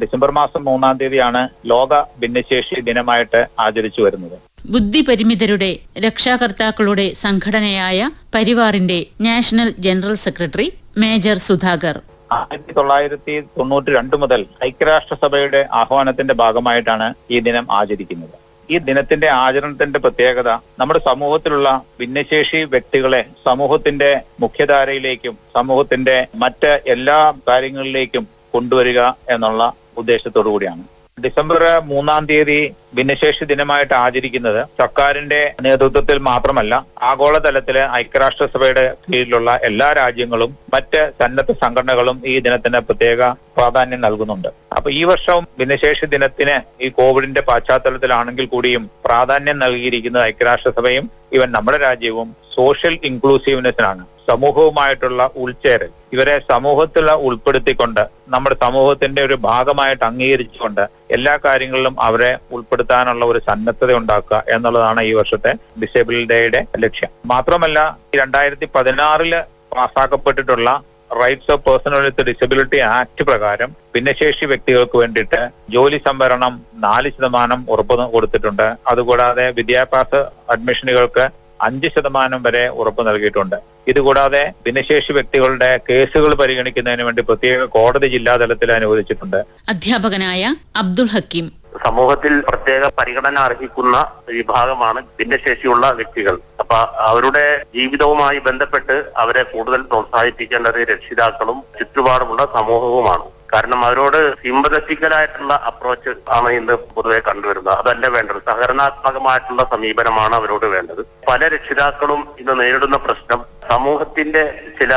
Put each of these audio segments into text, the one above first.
December മാസം മൂന്നാം തീയതിയാണ് ലോക ഭിന്നശേഷി ദിനമായിട്ട് ആചരിച്ചു വരുന്നത്. ബുദ്ധിപരിമിതരുടെ രക്ഷാകർത്താക്കളുടെ സംഘടനയായ പരിവാറിന്റെ national general secretary major Sudhakar. ആയിരത്തി തൊള്ളായിരത്തി തൊണ്ണൂറ്റി രണ്ട് മുതൽ ഐക്യരാഷ്ട്രസഭയുടെ ആഹ്വാനത്തിന്റെ ഭാഗമായിട്ടാണ് ഈ ദിനം ആചരിക്കുന്നത്. ഈ ദിനത്തിന്റെ ആചരണത്തിന്റെ പ്രത്യേകത നമ്മുടെ സമൂഹത്തിലുള്ള ഭിന്നശേഷി വ്യക്തികളെ സമൂഹത്തിന്റെ മുഖ്യധാരയിലേക്കും സമൂഹത്തിന്റെ മറ്റ് എല്ലാ കാര്യങ്ങളിലേക്കും കൊണ്ടുവരിക എന്നുള്ള ഉദ്ദേശത്തോടു കൂടിയാണ്. ഡിസംബർ മൂന്നാം തീയതി ഭിന്നശേഷി ദിനമായിട്ട് ആചരിക്കുന്നത് സർക്കാരിന്റെ നേതൃത്വത്തിൽ മാത്രമല്ല ആഗോളതലത്തിൽ ഐക്യരാഷ്ട്രസഭയുടെ കീഴിലുള്ള എല്ലാ രാജ്യങ്ങളും മറ്റ് സന്നദ്ധ സംഘടനകളും ഈ ദിനത്തിന് പ്രത്യേക പ്രാധാന്യം നൽകുന്നുണ്ട്. അപ്പൊ ഈ വർഷവും ഭിന്നശേഷി ദിനത്തിന് ഈ കോവിഡിന്റെ പശ്ചാത്തലത്തിലാണെങ്കിൽ കൂടിയും പ്രാധാന്യം നൽകിയിരിക്കുന്നത് ഐക്യരാഷ്ട്രസഭയും ഇവൻ നമ്മുടെ രാജ്യവും സോഷ്യൽ ഇൻക്ലൂസീവ്നെസ്സിനാണ്. സമൂഹവുമായിട്ടുള്ള ഉൾച്ചേരൽ. ഇവരെ സമൂഹത്തിൽ ഉൾപ്പെടുത്തിക്കൊണ്ട് നമ്മുടെ സമൂഹത്തിന്റെ ഒരു ഭാഗമായിട്ട് അംഗീകരിച്ചുകൊണ്ട് എല്ലാ കാര്യങ്ങളിലും അവരെ ഉൾപ്പെടുത്താനുള്ള ഒരു സന്നദ്ധത ഉണ്ടാക്കുക എന്നുള്ളതാണ് ഈ വർഷത്തെ ഡിസേബിൾ ഡേയുടെ ലക്ഷ്യം. മാത്രമല്ല രണ്ടായിരത്തി പതിനാറിൽ പാസ്സാക്കപ്പെട്ടിട്ടുള്ള rights of personal with disability act പ്രകാരം ഭിന്നശേഷി വ്യക്തികൾക്ക് വേണ്ടിയിട്ട് ജോലി സംവരണം നാല് ശതമാനം ഉറപ്പ് കൊടുത്തിട്ടുണ്ട്. അതുകൂടാതെ വിദ്യാഭ്യാസ അഡ്മിഷനുകൾക്ക് അഞ്ച് ശതമാനം വരെ ഉറപ്പ് നൽകിയിട്ടുണ്ട്. ഇതുകൂടാതെ ഭിന്നശേഷി വ്യക്തികളുടെ കേസുകൾ പരിഗണിക്കുന്നതിന് വേണ്ടി പ്രത്യേക കോടതി ജില്ലാ തലത്തിൽ അനുവദിച്ചിട്ടുണ്ട്. അധ്യാപകനായ അബ്ദുൾ ഹക്കീം. സമൂഹത്തിൽ പ്രത്യേക പരിഗണന അർഹിക്കുന്ന വിഭാഗമാണ് ഭിന്നശേഷിയുള്ള വ്യക്തികൾ. അപ്പൊ അവരുടെ ജീവിതവുമായി ബന്ധപ്പെട്ട് അവരെ കൂടുതൽ പ്രോത്സാഹിപ്പിക്കേണ്ടത് രക്ഷിതാക്കളും ചുറ്റുപാടുമുള്ള സമൂഹവുമാണ്. കാരണം അവരോട് സിമ്പതറ്റിക്കലായിട്ടുള്ള അപ്രോച്ച് ആണ് ഇന്ന് പൊതുവെ കണ്ടുവരുന്നത്. അതല്ല വേണ്ടത്. സഹകരണാത്മകമായിട്ടുള്ള സമീപനമാണ് അവരോട് വേണ്ടത്. പല രക്ഷിതാക്കളും ഇന്ന് നേരിടുന്ന പ്രശ്നം സമൂഹത്തിന്റെ ചില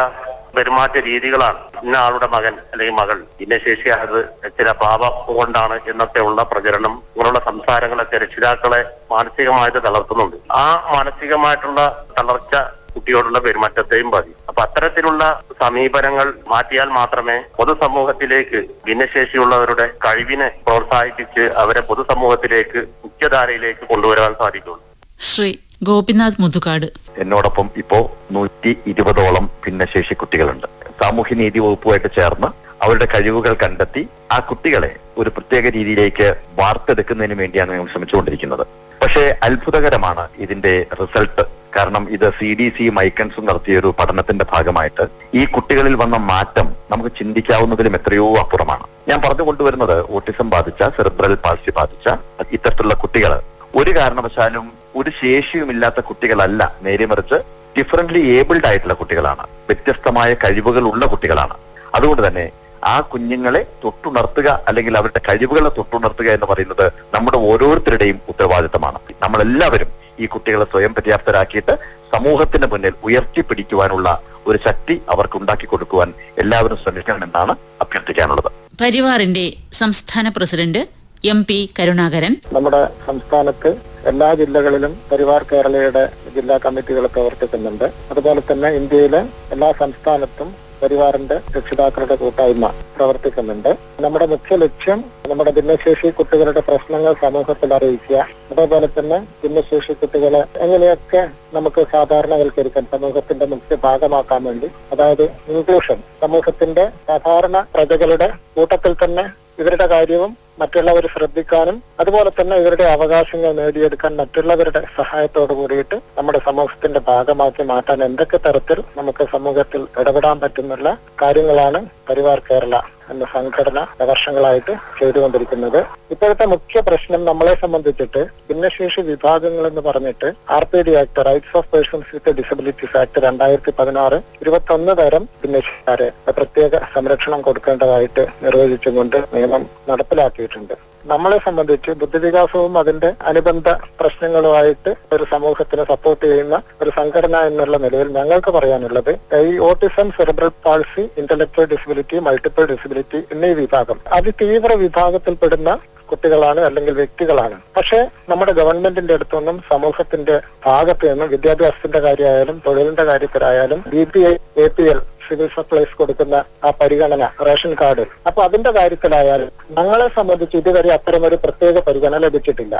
പെരുമാറ്റ രീതികളാണ് ഇന്ന ആളുടെ മകൻ അല്ലെങ്കിൽ മകൾ ഭിന്നശേഷിയായത് ചില പാപം കൊണ്ടാണ് എന്നൊക്കെ ഉള്ള പ്രചരണം ഇങ്ങനെയുള്ള സംസാരങ്ങളൊക്കെ രക്ഷിതാക്കളെ മാനസികമായിട്ട് തളർത്തുന്നുണ്ട്. ആ മാനസികമായിട്ടുള്ള തളർച്ച കുട്ടിയോടുള്ള പെരുമാറ്റത്തെയും ബാധി അപ്പൊ അത്തരത്തിലുള്ള സമീപനങ്ങൾ മാറ്റിയാൽ മാത്രമേ പൊതുസമൂഹത്തിലേക്ക് ഭിന്നശേഷിയുള്ളവരുടെ കഴിവിനെ പ്രോത്സാഹിപ്പിച്ച് അവരെ പൊതുസമൂഹത്തിലേക്ക് മുഖ്യധാരയിലേക്ക് കൊണ്ടുവരാൻ സാധിക്കുള്ളൂ ശ്രീ ഗോപിനാഥ് മുതുകാട്. എന്നോടൊപ്പം ഇപ്പോ നൂറ്റി ഇരുപതോളം ഭിന്നശേഷി കുട്ടികളുണ്ട്. സാമൂഹ്യ നീതി വകുപ്പുമായിട്ട് ചേർന്ന് അവരുടെ കഴിവുകൾ കണ്ടെത്തി ആ കുട്ടികളെ ഒരു പ്രത്യേക രീതിയിലേക്ക് വാർത്തെടുക്കുന്നതിന് വേണ്ടിയാണ് ഞങ്ങൾ ശ്രമിച്ചുകൊണ്ടിരിക്കുന്നത്. പക്ഷേ അത്ഭുതകരമാണ് ഇതിന്റെ റിസൾട്ട്. കാരണം ഇത് സി ഡി സി മൈക്കൻസും നടത്തിയ ഒരു പഠനത്തിന്റെ ഭാഗമായിട്ട് ഈ കുട്ടികളിൽ വന്ന മാറ്റം നമുക്ക് ചിന്തിക്കാവുന്നതിലും എത്രയോ അപ്പുറമാണ്. ഞാൻ പറഞ്ഞു കൊണ്ടുവരുന്നത് ഓട്ടിസം ബാധിച്ച സെറിബ്രൽ പാൾസി ബാധിച്ച ഇത്തരത്തിലുള്ള കുട്ടികൾ ഒരു കാരണവശാലും ഒരു ശേഷിയുമില്ലാത്ത കുട്ടികളല്ല നേരെ മറിച്ച് ഡിഫറന്റ്ലി ഏബിൾഡ് ആയിട്ടുള്ള കുട്ടികളാണ്. വ്യത്യസ്തമായ കഴിവുകൾ ഉള്ള കുട്ടികളാണ്. അതുകൊണ്ട് തന്നെ ആ കുഞ്ഞുങ്ങളെ തൊട്ടുണർത്തുക അല്ലെങ്കിൽ അവരുടെ കഴിവുകളെ തൊട്ടുണർത്തുക എന്ന് പറയുന്നത് നമ്മുടെ ഓരോരുത്തരുടെയും ഉത്തരവാദിത്തമാണ്. നമ്മളെല്ലാവരും ഈ കുട്ടികളെ സ്വയം പര്യാപ്തരാക്കിയിട്ട് സമൂഹത്തിന്റെ മുന്നിൽ ഉയർത്തിപ്പിടിക്കുവാനുള്ള ഒരു ശക്തി അവർക്ക് ഉണ്ടാക്കി കൊടുക്കുവാൻ എല്ലാവരും ശ്രമിക്കണമെന്നാണ് അഭ്യർത്ഥിക്കാനുള്ളത്. പരിവാറിന്റെ സംസ്ഥാന പ്രസിഡന്റ് എം പി കരുണാകരൻ. നമ്മുടെ സംസ്ഥാനത്ത് എല്ലാ ജില്ലകളിലും പരിവാർ കേരളയുടെ ജില്ലാ കമ്മിറ്റികൾ പ്രവർത്തിക്കുന്നുണ്ട്. അതുപോലെ തന്നെ ഇന്ത്യയിലെ എല്ലാ സംസ്ഥാനത്തും പരിവാറിന്റെ രക്ഷിതാക്കളുടെ കൂട്ടായ്മ പ്രവർത്തിക്കുന്നുണ്ട്. നമ്മുടെ മുഖ്യ ലക്ഷ്യം നമ്മുടെ ഭിന്നശേഷി കുട്ടികളുടെ പ്രശ്നങ്ങൾ സമൂഹത്തിൽ അറിയിക്കുക. അതേപോലെ തന്നെ ഭിന്നശേഷി കുട്ടികളെ എങ്ങനെയൊക്കെ നമുക്ക് സാധാരണവൽക്കരിക്കാൻ സമൂഹത്തിന്റെ മുഖ്യ ഭാഗമാക്കാൻ വേണ്ടി അതായത് ഇൻക്ലൂഷൻ സമൂഹത്തിന്റെ സാധാരണ പ്രജകളുടെ കൂട്ടത്തിൽ തന്നെ ഇവരുടെ കാര്യവും മറ്റുള്ളവർ ശ്രദ്ധിക്കാനും അതുപോലെ തന്നെ ഇവരുടെ അവകാശങ്ങൾ നേടിയെടുക്കാൻ മറ്റുള്ളവരുടെ സഹായത്തോട് കൂടിയിട്ട് നമ്മുടെ സമൂഹത്തിന്റെ ഭാഗമാക്കി മാറ്റാൻ എന്തൊക്കെ തരത്തിൽ നമുക്ക് സമൂഹത്തിൽ ഇടപെടാൻ പറ്റുന്നുള്ള കാര്യങ്ങളാണ് പരിവാർ കേരള എന്ന സംഘടന വർഷങ്ങളായിട്ട് ചെയ്തുകൊണ്ടിരിക്കുന്നത്. ഇപ്പോഴത്തെ മുഖ്യ പ്രശ്നം നമ്മളെ സംബന്ധിച്ചിട്ട് ഭിന്നശേഷി വിഭാഗങ്ങൾ എന്ന് പറഞ്ഞിട്ട് R P D act rights of persons with disabilities act രണ്ടായിരത്തി പതിനാറ് ഇരുപത്തി ഒന്ന് തരം ഭിന്നശേഷിക്കാരെ പ്രത്യേക സംരക്ഷണം കൊടുക്കേണ്ടതായിട്ട് നിർവചിച്ചുകൊണ്ട് നിയമം നടപ്പിലാക്കിയിട്ടുണ്ട്. നമ്മളെ സംബന്ധിച്ച് ബുദ്ധിവികാസവും അതിന്റെ അനുബന്ധ പ്രശ്നങ്ങളുമായിട്ട് ഒരു സമൂഹത്തിനെ സപ്പോർട്ട് ചെയ്യുന്ന ഒരു സംഘടന എന്നുള്ള നിലയിൽ ഞങ്ങൾക്ക് പറയാനുള്ളത് ഈ autism cerebral palsy intellectual disability multiple disability എന്നീ വിഭാഗം. അതിതീവ്ര വിഭാഗത്തിൽപ്പെടുന്ന കുട്ടികളാണ് അല്ലെങ്കിൽ വ്യക്തികളാണ്. പക്ഷേ നമ്മുടെ ഗവൺമെന്റിന്റെ അടുത്തൊന്നും സമൂഹത്തിന്റെ ഭാഗത്തു നിന്നും വിദ്യാഭ്യാസത്തിന്റെ കാര്യമായാലും തൊഴിലിന്റെ കാര്യത്തിലായാലും B P A P L civil supplies കൊടുക്കുന്ന ആ പരിഗണന റേഷൻ കാർഡ്. അപ്പൊ അതിന്റെ കാര്യത്തിലായാലും ഞങ്ങളെ സംബന്ധിച്ച് ഇതുവരെ അത്തരമൊരു പ്രത്യേക പരിഗണന ലഭിച്ചിട്ടില്ല.